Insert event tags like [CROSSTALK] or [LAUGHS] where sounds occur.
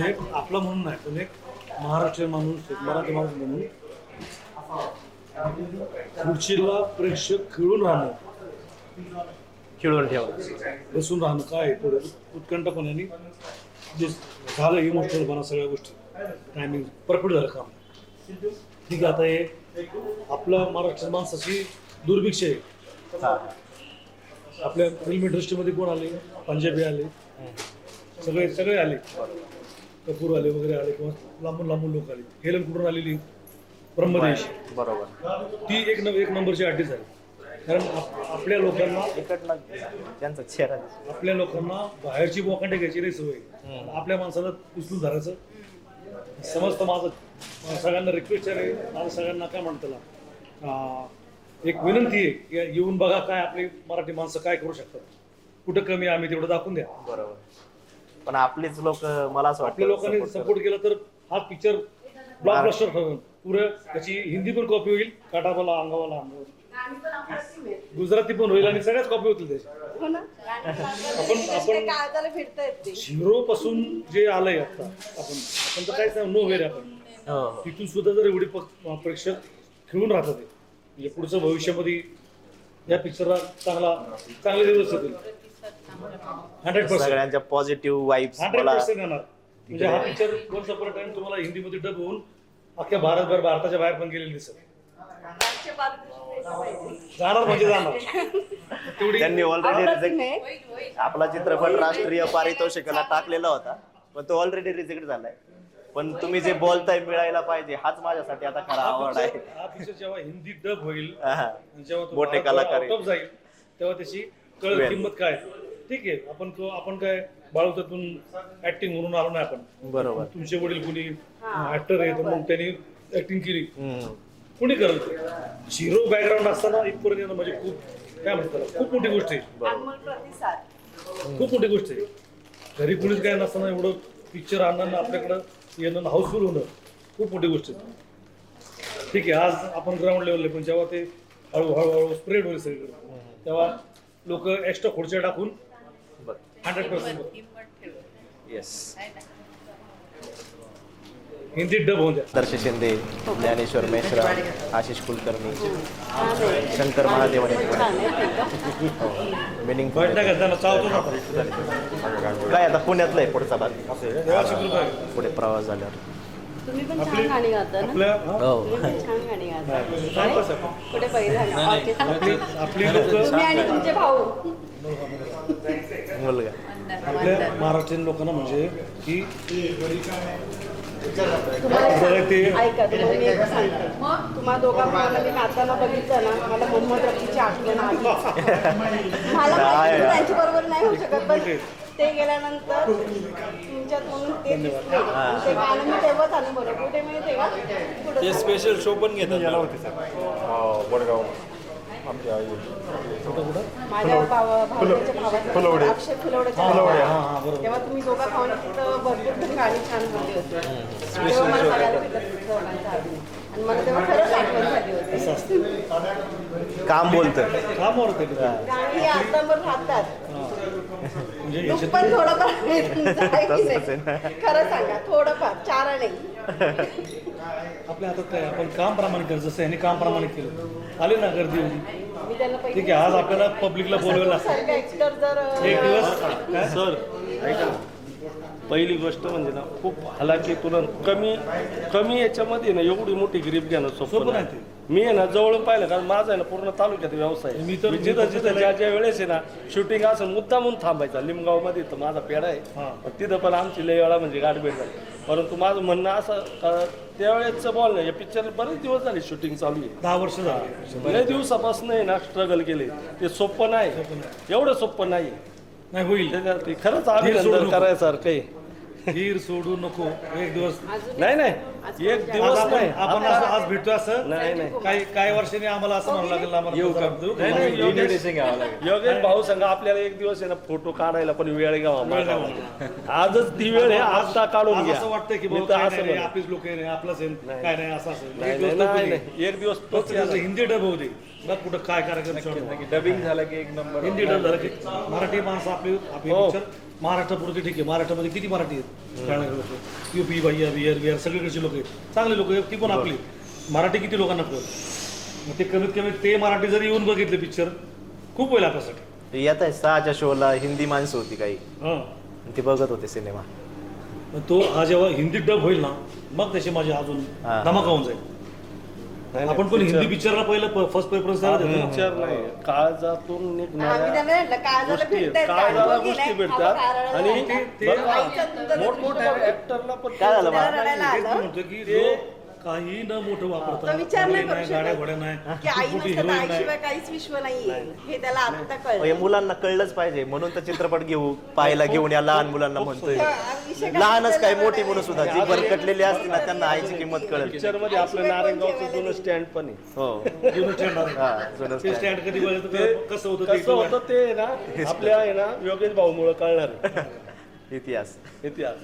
म्हणजे आपला म्हणून नाही पण एक महाराष्ट्रीयन माणूस मराठी माणूस म्हणून. खुर्चीला प्रेक्षक खेळून राहणं खिळून ठेवा. बसून राहणं काय थोडं उत्कंठपणाने जे झालं इमोशनलपणा सगळ्या गोष्टी. टायमिंग परफेक्ट झालं काम. ठीक आहे आता हे आपलं महाराष्ट्र माणसाची दुर्भिक्ष आहे. आपल्या फिल्म इंडस्ट्रीमध्ये कोण आले? पंजाबी आले. सगळे सगळे आले. कपूर आले वगैरे आले किंवा लांबून लांबून लोक आले. हेलन कुठून आलेली? ब्रह्मदेश. बरोबर. ती एक नंबर एक नंबरची आर्टिस्ट आहे कारण आप- आपल्या लोकांना त्यांचा चेहरा आपल्या लोकांना बाहेरची बोकांडे घ्यायची नाही सवय. हम्म. आपल्या माणसाला उचलून धरायचं. समजतं माझं. सगळ्यांना रिक्वेस्ट आहे. माझं सगळ्यांना काय म्हणतं त्याला? अं, एक विनंती आहे की येऊन बघा काय आपली मराठी माणसं काय करू शकतात. कुठं कमी आहे आम्ही तेवढं दाखवून द्या. बरोबर. पण आपलीच लोक मला असं आपल्या लोकांनी सपोर्ट केला तर हा पिक्चर ब्लॉकबस्टर ठरेल पुरं त्याची हिंदी पण कॉपी होईल काटावाला अंगावाला अंगावाला गाणी पण अप्रतिम आहेत. गुजराती पण होईल आणि सगळ्याच कॉपी होतील त्याच्या हो ना? आपण- [LAUGHS] आपण काळजाला फिरता येते झिरो पासून जे आलंय आता आपण आपण तर काहीच नो वेर आपण. हो, हो. तिथून सुद्धा जर एवढी प्रेक्षक खेळून राहतात ते म्हणजे पुढचं भविष्यामध्ये या पिक्चरला चांगला चांगले दिवस येतील हंड्रेड पर्सेंट सगळ्यांच्या पॉझिटिव्ह वाईब्स हंड्रेड मला पर्सेंट येणार. म्हणजे हा पिक्चर वन्स अपॉन टाइम तुम्हाला हिंदीमध्ये डब होऊन अख्ख्या भारतभर भारताच्या बाहेर पण गेलेली दिसत. जाणार म्हणजे जाणार. तेवढी त्यांनी ऑलरेडी अप्रतिम रिजेक्ट आहे. आपला चित्रपट राष्ट्रीय पारितोषिकाला टाकलेला होता. पण तो ऑलरेडी रिजेक्ट झालाय. पण तुम्ही जे बोलताय मिळायला पाहिजे हाच माझ्यासाठी आता खरा आवड आहे. हा पिक्चर जेव्हा हिंदी डब होईल हा. जेव्हा तो मोठे भारतभर कलाकार out of जाईल तेव्हा त्याची कळ वेळ. किंमत काय? ठीक आहे आपण तो आपण काय बाळवतातून ऍक्टिंग म्हणून आलो नाही आपण. बरोबर. तुमचे वडील कोणी ऍक्टर आहे तर मग त्यांनी ऍक्टिंग केली. हम्म. कोणी करत ते झिरो बॅकग्राऊंड असताना इथपर्यंत येणं म्हणजे खूप काय म्हणतात त्याला, खूप मोठी गोष्ट आहे. अनमोल प्रतिसाद. खूप मोठी गोष्ट आहे. घरी कुणीच काय नसताना एवढं पिक्चर आणणं आपल्याकडं येणं हाऊसफुल होणं खूप मोठी गोष्ट आहे. ठीक आहे आज आपण ग्राउंड लेवलला पण जेव्हा ते हळूहळू हळू स्प्रेड होईल सगळीकडे. तेव्हा लोक एक्स्ट्रा खुर्च्या टाकून hundred percent yes Hindi dub होऊन द्या. दर्श शिंदे ज्ञानेश्वर मेश्रा आशिष कुलकर्णी शंकर महादेवन मिनिंग. काय आता पुण्यातलं आहे पुढचा भाग. पुढे प्रवास झाल्यावर. तुम्ही पण छान गाणी गाता ना? आपल्या हा? कुठे आपली तुम्ही आणि तुमचे भाऊ मुलगा. आपल्या महाराष्ट्रीयन लोकांना म्हणजे की तुम्हाला एक बरं ते- सांग- ऐका तुम्हाला मी एक सांगते तुम्हा दोघा भावांना मी गाताना बघितलं ना मला मोहम्मद रफीची आठवण आली. मला माहिती त्यांच्या बरोबर नाही होऊ शकत पण ते गेल्यानंतर तुमच्यात म्हणून ते दिसले ते गाणं मी तेव्हाच आलं बरं. कुठे माहिती का? कुठं ते स्पेशल शो पण घेतात याला होते सर वडगाव. आमच्या आई. माझ्या भावा भावाच्या भावाचं फुलवडे. अक्षय फुलवडे. हा, हा, बरोबर. तेव्हा तुम्ही दोघा भावांनी तिथं भरपूर पण गाणी छान होती. तेव्हा मला बघायला भेटलं तुमचं दोघांचं अभिनय. आणि मला तेव्हा खरंच आठवण झाली होती. काम बोलतं. काम गाणी ही राहतात. म्हणजे याच्यात पण थोडंफार आहे. तुमचं, [LAUGHS] आहे की तसंच आहे नाही? खरं सांगा थोडंफार चार नाही [LAUGHS] आपल्या हातात काय आपण काम प्रामाणिक केलं जसं यांनी काम प्रामाणिक केलं. आले ना गर्दी मी त्यांना ठीक आहे आज आपल्याला पब्लिकला बोलवायला लागतं. जर एक दिवस. काय सर ऐका ना. पहिली गोष्ट म्हणजे ना खूप हलाकी तुला कमी कमी याच्यामध्ये ना एवढी मोठी ग्रीप घेणं सोपं नाही. मी आहे ना जवळून पाहिलं कारण माझा आहे ना पूर्ण तालुक्यात व्यवसाय. मी तर- जिथं जिथं ज्या ज्या वेळेस आहे ना शूटिंग असं मुद्दा म्हणून थांबायचा. लिमगावमध्ये तर माझा हा. आहे तिथं पण आमची लय वेळा म्हणजे गाठभेट झाली. परंतु माझं म्हणणं असं का त्यावेळेसचं बॉल नाही या पिक्चर बरेच दिवस झाले शूटिंग चालू आहे. दहा वर्ष झाली. लय दिवसापासून आहे ना स्ट्रगल केले. ते सोपं नाही. एवढं सोपं नाही. नाही होईल. खरंच नको. करायसारखं आहे. धीर सोडू नको. एक दिवस. नाही नाही. एक आज दिवस आपण नाही. आपण असं आज भेटतो असं? नाही नाही. काही काही वर्षांनी आम्हाला असं म्हणावं लागेल आम्हाला येऊ का? देऊ का? नाही, नाही, योगेश इन्व्हिटेशन घ्यावं लागेल योगेश भाऊ सांगा आपल्याला एक दिवस आहे ना फोटो काढायला पण वेळ घ्यावा. आजच ती वेळ आहे आता काढून आज घ्या. असं वाटतंय की मी बाबा तर काय असं नाही. आपलीच लोक आहे आपलंच आहे. काय नाही असं असं नाही, एक नाही, दिवस नाही, तो नाही. एक दिवस फक्त तोच त्याचं हिंदी डब होऊ दे. बघ कुठं काय कार्यक्रम. डबिंग झालं की एक नंबर हिंदी डब झालं की मराठी माणसं आपली आपली हो. पिक्चर महाराष्ट्रापुरते ठीक आहे. महाराष्ट्रामध्ये किती मराठी आहेत? लोक. युपी भैया बिहार बिहार सगळीकडचे लोक आहेत. चांगले लोक आहेत. ती पण आपली. मराठी किती लोकांना कळत मग ते कमीत कमी ते मराठी जरी येऊन बघितले पिक्चर खूप होईल आपल्यासाठी. येत आहे. सहाच्या शोला हिंदी माणसं होती काही. हां. ती बघत होते सिनेमा. तो हा जेव्हा हिंदी डब होईल ना मग त्याची माझी अजून हा. धमाका होऊन जाईल. नाही, आपण पण हिंदी पिक्चरला पहिलं फर्स्ट प्रेफरन्स त्याला देतो ना. पिक्चर नाही काळजातून आम्ही निघणाऱ्या त्यांना म्हटलं, काळजाला गोष्टी आहेत. भेटतायत का? काळजाला बोलली गोष्टी नाही, भेटतात आम्हाला आणि. ते- बघा, आईच्या दुधाचं मोठमोठ्या ऍक्टरला पण काय झालं रडायला आलं म्हणतो की जो काही न मोठं तो वापरता विचार नाही मुली करू शकत. गाड्या घोड्या नाही. की आई मोठी नाही. आईशिवाय काहीच विश्व नाहीये. हे त्याला आता हे कळलं. मुलांना कळलंच पाहिजे. म्हणून तर चित्रपट घेऊ पाहायला घेऊन या लहान मुलांना म्हणतोय. लहानच काय मोठी म्हणून सुद्धा. जी भरकटलेली असते ना त्यांना आईची किंमत कळेल. पिक्चरमध्ये आपलं नारायणगावचं जुनं स्टँड पण आहे. हो. जुनं stand आहे. हा जुनं ते stand. स्टँड कधी तर कसं होतं ते कसं होतं ते आहे ना [LAUGHS] आपल्या आहे ना योगेश भाऊ मुळे कळणार आहे. इतिहास. इतिहास.